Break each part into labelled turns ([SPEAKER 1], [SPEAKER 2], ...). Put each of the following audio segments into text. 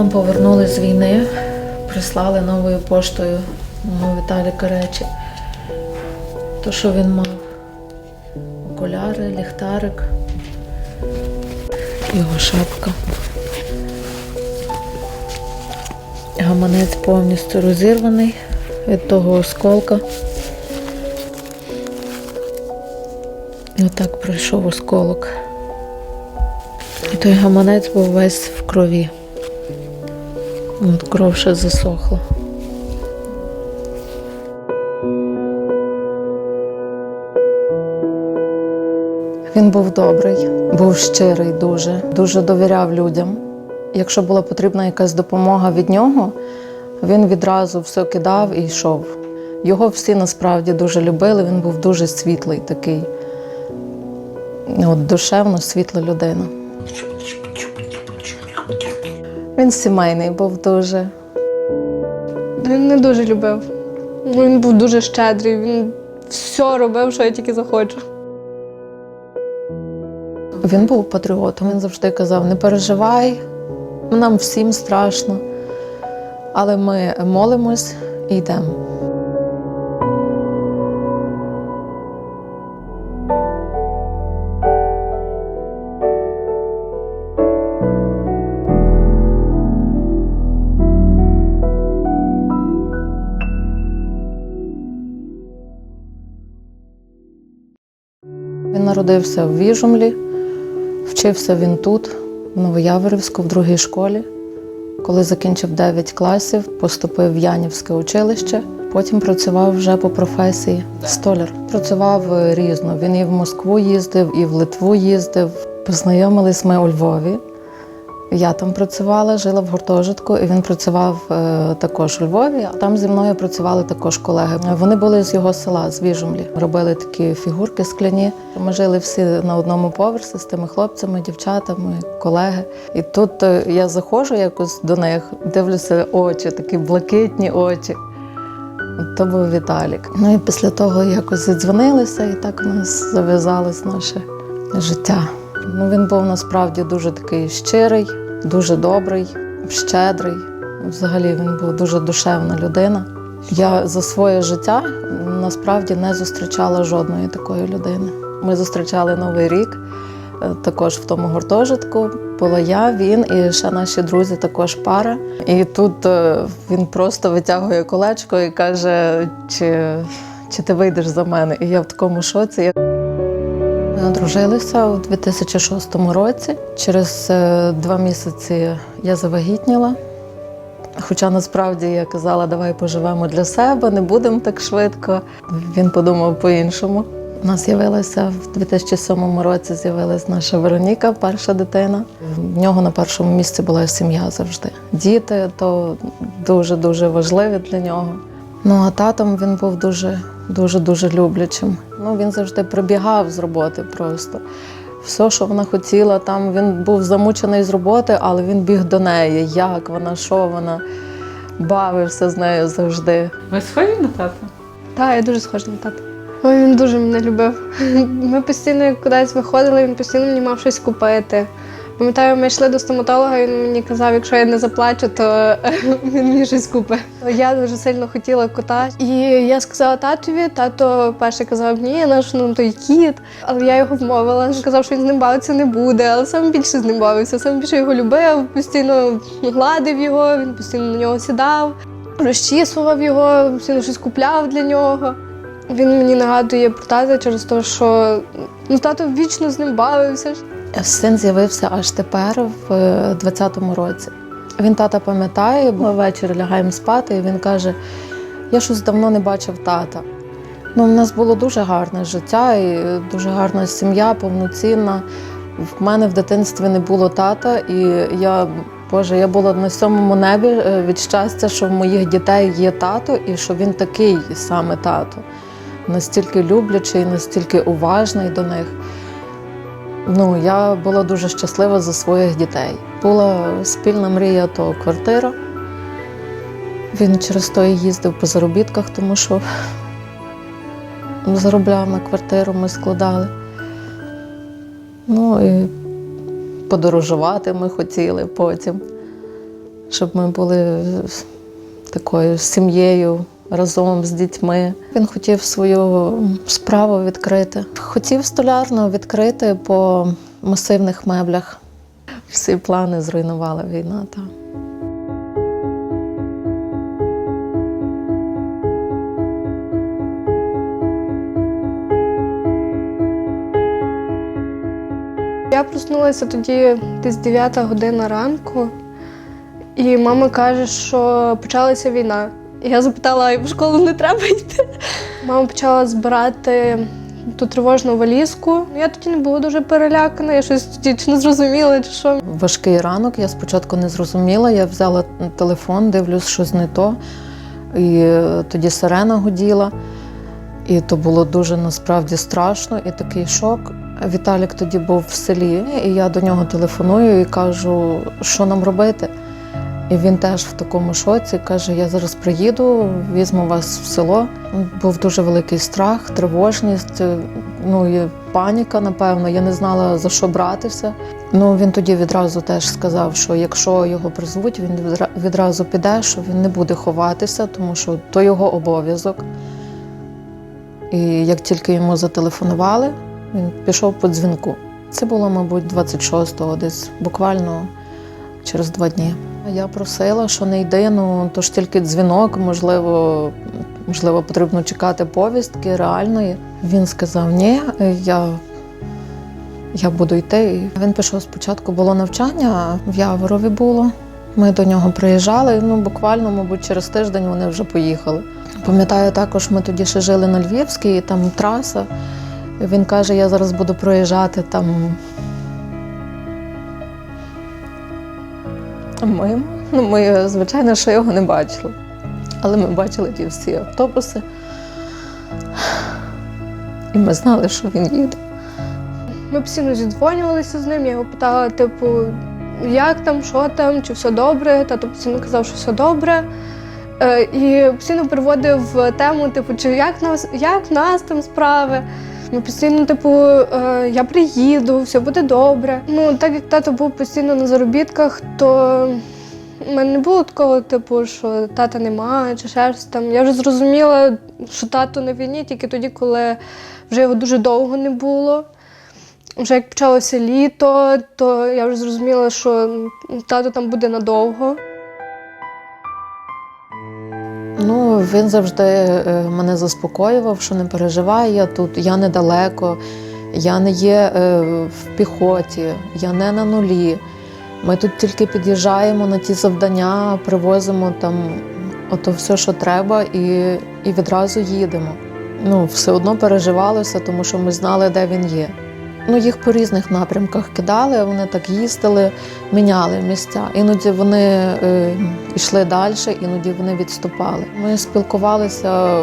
[SPEAKER 1] нам повернули з війни, прислали новою поштою мого Віталіка речі. То, що він мав окуляри, ліхтарик, його шапка. Гаманець повністю розірваний від того осколка. Отак пройшов осколок. І той гаманець був весь в крові. От кров ще засохла. Він був добрий, був щирий дуже, дуже довіряв людям. Якщо була потрібна якась допомога від нього, він відразу все кидав і йшов. Його всі насправді дуже любили, він був дуже світлий такий. От душевно світла людина. Він сімейний був дуже.
[SPEAKER 2] Він не дуже любив. Він був дуже щедрий, він все робив, що я тільки захочу.
[SPEAKER 1] Він був патріотом. Він завжди казав: не переживай, нам всім страшно, але ми молимось і йдемо. Народився в Віжумлі, вчився він тут, в Новояворівську, в другій школі. Коли закінчив 9 класів, поступив в Янівське училище. Потім працював вже по професії столяр. Працював е, різно. Він і в Москву їздив, і в Литву їздив. Познайомились ми у Львові. Я там працювала, жила в гуртожитку, і він працював е, також у Львові. А там зі мною працювали також колеги. Вони були з його села, з Віжумлі. Робили такі фігурки скляні. Ми жили всі на одному поверсі з тими хлопцями, дівчатами, колеги. І тут е, я заходжу якось до них, дивлюся очі, такі блакитні очі. То був Віталік. Ну і після того якось задзвонилися, і так у нас зав'язалось наше життя. Ну, він був насправді дуже такий щирий, дуже добрий, щедрий. Взагалі він був дуже душевна людина. Я за своє життя насправді не зустрічала жодної такої людини. Ми зустрічали Новий рік е, також в тому гуртожитку. Була я, він і ще наші друзі, також пара. І тут е, він просто витягує колечко і каже: чи, чи ти вийдеш за мене? І я в такому шоці. Одружилися у 2006 році. Через е, два місяці я завагітніла. Хоча насправді я казала, давай поживемо для себе, не будемо так швидко. Він подумав по-іншому. У нас з'явилася в 2007 році з'явилась наша Вероніка, перша дитина. В нього на першому місці була сім'я завжди. Діти то дуже-дуже важливі для нього. Ну а татом він був дуже, дуже, дуже люблячим. Ну він завжди прибігав з роботи просто. Все, що вона хотіла, там він був замучений з роботи, але він біг до неї. Як вона, що вона, бавився з нею завжди.
[SPEAKER 3] Ви схожі на тата?
[SPEAKER 2] Так, я дуже схожа на тата. Ой, він дуже мене любив. Ми постійно кудись виходили, він постійно мені мав щось купити. Пам'ятаю, ми йшли до стоматолога, він мені казав, якщо я не заплачу, то він мені щось купить. Я дуже сильно хотіла кота. І я сказала татові, тато перше казав, ні, наш ну той кіт. Але я його вмовила. Він казав, що він з ним бавитися не буде, але сам більше з ним бавився, сам більше його любив, постійно гладив його, він постійно на нього сідав, розчісував його, постійно щось купляв для нього. Він мені нагадує про тата через те, що ну, тато вічно з ним бавився.
[SPEAKER 1] Син з'явився аж тепер, в 20-му році. Він тата пам'ятає, ми ввечері лягаємо спати, і він каже: я щось давно не бачив тата. Ну, у нас було дуже гарне життя і дуже гарна сім'я, повноцінна. В мене в дитинстві не було тата, і я, Боже, я була на сьомому небі е, від щастя, що в моїх дітей є тато, і що він такий саме тато. Настільки люблячий, настільки уважний до них. Ну, я була дуже щаслива за своїх дітей. Була спільна мрія, то квартира. Він через то і їздив по заробітках, тому що заробляв на квартиру, ми складали. Ну і подорожувати ми хотіли потім. щоб ми були такою сім'єю разом з дітьми. Він хотів свою справу відкрити. Хотів столярну відкрити по масивних меблях. Всі плани зруйнувала війна. Та.
[SPEAKER 2] Я проснулася тоді десь 9 година ранку, і мама каже, що почалася війна. Я запитала, а в школу не треба йти. Мама почала збирати ту тривожну валізку. Я тоді не була дуже перелякана, я щось тоді чи не зрозуміла, чи що.
[SPEAKER 1] Важкий ранок, я спочатку не зрозуміла. Я взяла телефон, дивлюсь, щось не то. І тоді сирена гуділа. І то було дуже насправді страшно і такий шок. Віталік тоді був в селі, і я до нього телефоную і кажу, що нам робити. І він теж в такому шоці каже: Я зараз приїду, візьму вас в село. Був дуже великий страх, тривожність, е, ну і паніка, напевно. Я не знала за що братися. Ну він тоді відразу теж сказав, що якщо його призвуть, він відра- відразу піде, що він не буде ховатися, тому що то його обов'язок. І як тільки йому зателефонували, він пішов по дзвінку. Це було, мабуть, 26-го, десь буквально через два дні. Я просила, що не йди, ну то ж тільки дзвінок, можливо, можливо, потрібно чекати повістки реальної. Він сказав: ні, я, я буду йти. Він пішов спочатку, було навчання в Яворові було. Ми до нього приїжджали, ну буквально, мабуть, через тиждень вони вже поїхали. Пам'ятаю, також ми тоді ще жили на Львівській, і там траса. Він каже, я зараз буду проїжджати там. Ми, ну, ми, звичайно, що його не бачили. Але ми бачили ті всі автобуси. І ми знали, що він їде.
[SPEAKER 2] Ми постійно зідзвонювалися з ним. Я його питала, типу, як там, що там, чи все добре. Тато постійно казав, що все добре. Е, і постійно приводив тему, типу, чи як нас, як нас там справи. Ми постійно, типу, е, я приїду, все буде добре. Ну, так як тато був постійно на заробітках, то в мене не було такого, типу, що тата немає, чи щось там. Я вже зрозуміла, що тато на війні тільки тоді, коли вже його дуже довго не було. Вже як почалося літо, то я вже зрозуміла, що тато там буде надовго.
[SPEAKER 1] Ну, він завжди е, мене заспокоював, що не переживай, я тут, я недалеко, я не є е, в піхоті, я не на нулі. Ми тут тільки під'їжджаємо на ті завдання, привозимо там ото все, що треба, і, і відразу їдемо. Ну, все одно переживалося, тому що ми знали, де він є. Ну, їх по різних напрямках кидали, вони так їздили, міняли місця. Іноді вони е, йшли далі, іноді вони відступали. Ми спілкувалися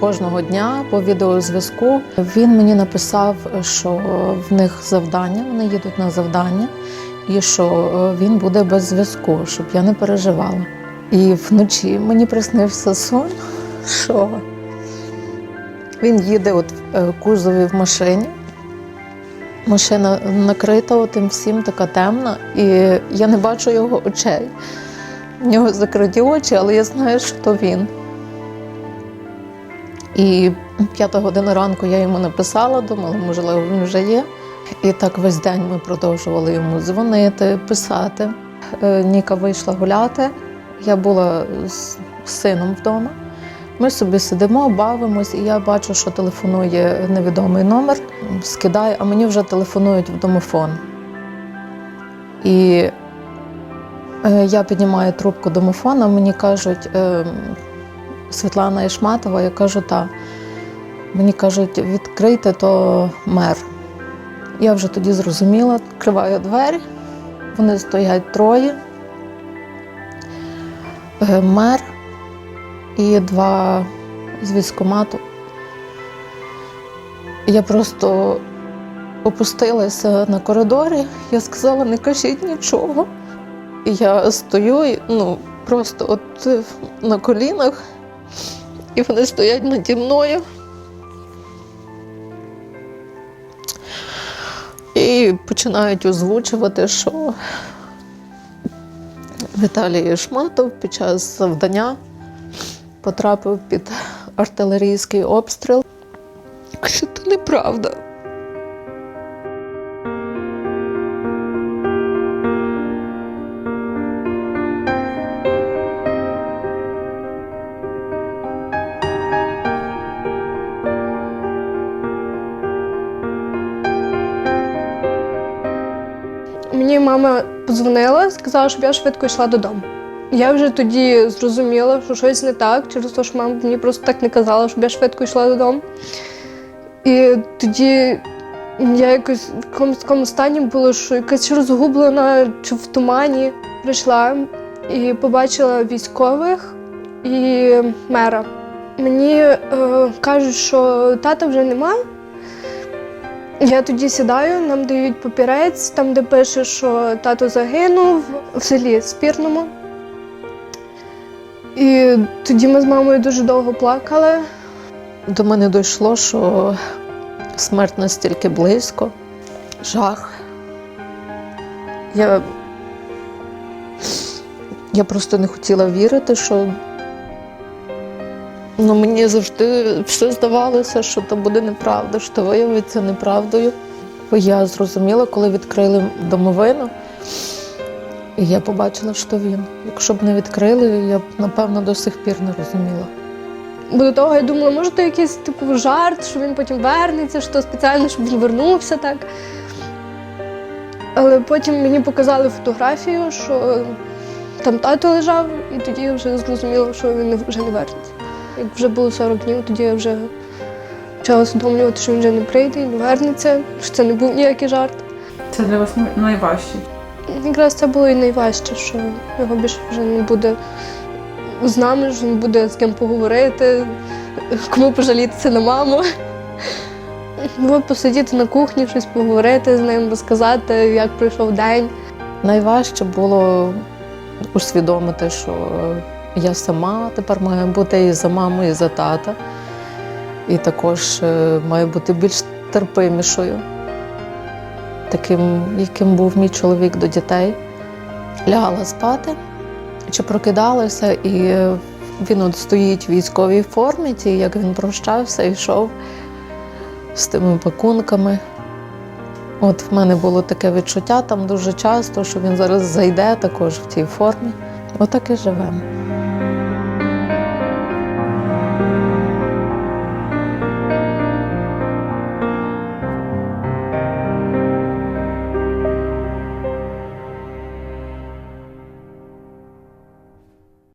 [SPEAKER 1] кожного дня по відеозв'язку. Він мені написав, що в них завдання, вони їдуть на завдання, і що е, він буде без зв'язку, щоб я не переживала. І вночі мені приснився сон, що він їде от в е, кузові в машині. Машина накрита тим всім, така темна, і я не бачу його очей. У нього закриті очі, але я знаю, що то він. І п'ята година ранку я йому написала, думала, можливо, він вже є. І так весь день ми продовжували йому дзвонити, писати. Е, Ніка вийшла гуляти. Я була з сином вдома. Ми собі сидимо, бавимось, і я бачу, що телефонує невідомий номер, скидаю, а мені вже телефонують в домофон. І е, я піднімаю трубку домофона, мені кажуть, е, Світлана Ішматова, я кажу, та. Мені кажуть, відкрийте то мер. Я вже тоді зрозуміла, відкриваю двері, вони стоять троє. Е, Мер і два з військкомату. Я просто опустилася на коридорі, я сказала, не кажіть нічого. І я стою, ну, просто от е, на колінах, і вони стоять наді мною. І починають озвучувати, що Віталій Шматов під час завдання потрапив під артилерійський обстріл. Що це неправда.
[SPEAKER 2] Мені мама подзвонила, сказала, щоб я швидко йшла додому. Я вже тоді зрозуміла, що щось не так, через те, що мама мені просто так не казала, щоб я швидко йшла додому. І тоді я якось в якомусь такому стані була, що якась розгублена чи в тумані прийшла і побачила військових і мера. Мені е, кажуть, що тата вже немає. Я тоді сідаю, нам дають папірець, там, де пише, що тато загинув в селі Спірному. І тоді ми з мамою дуже довго плакали.
[SPEAKER 1] До мене дійшло, що смерть настільки близько, жах. Я, я просто не хотіла вірити, що ну, мені завжди все здавалося, що то буде неправда, що то виявиться неправдою. Бо я зрозуміла, коли відкрили домовину, і я побачила, що він. Якщо б не відкрили, я б, напевно, до сих пір не розуміла.
[SPEAKER 2] Бо до того я думала, може, то якийсь типу жарт, що він потім вернеться, що спеціально, щоб він вернувся так. Але потім мені показали фотографію, що там тато лежав, і тоді я вже зрозуміла, що він вже не вернеться. Як вже було 40 днів, тоді я вже почала усвідомлювати, що він вже не прийде і не вернеться, що це не був ніякий жарт.
[SPEAKER 3] Це для вас най- найважче.
[SPEAKER 2] Якраз це було і найважче, що його більше вже не буде з нами, що він буде з ким поговорити, кому пожалітися на маму. Було посидіти на кухні, щось поговорити з ним, розказати, як пройшов день.
[SPEAKER 1] Найважче було усвідомити, що я сама тепер маю бути і за маму, і за тата. І також е, маю бути більш терпимішою, таким, яким був мій чоловік до дітей. Лягала спати чи прокидалася, і він от стоїть в військовій формі, ті, як він прощався, йшов з тими пакунками. От в мене було таке відчуття там дуже часто, що він зараз зайде також в тій формі. Отак і живемо.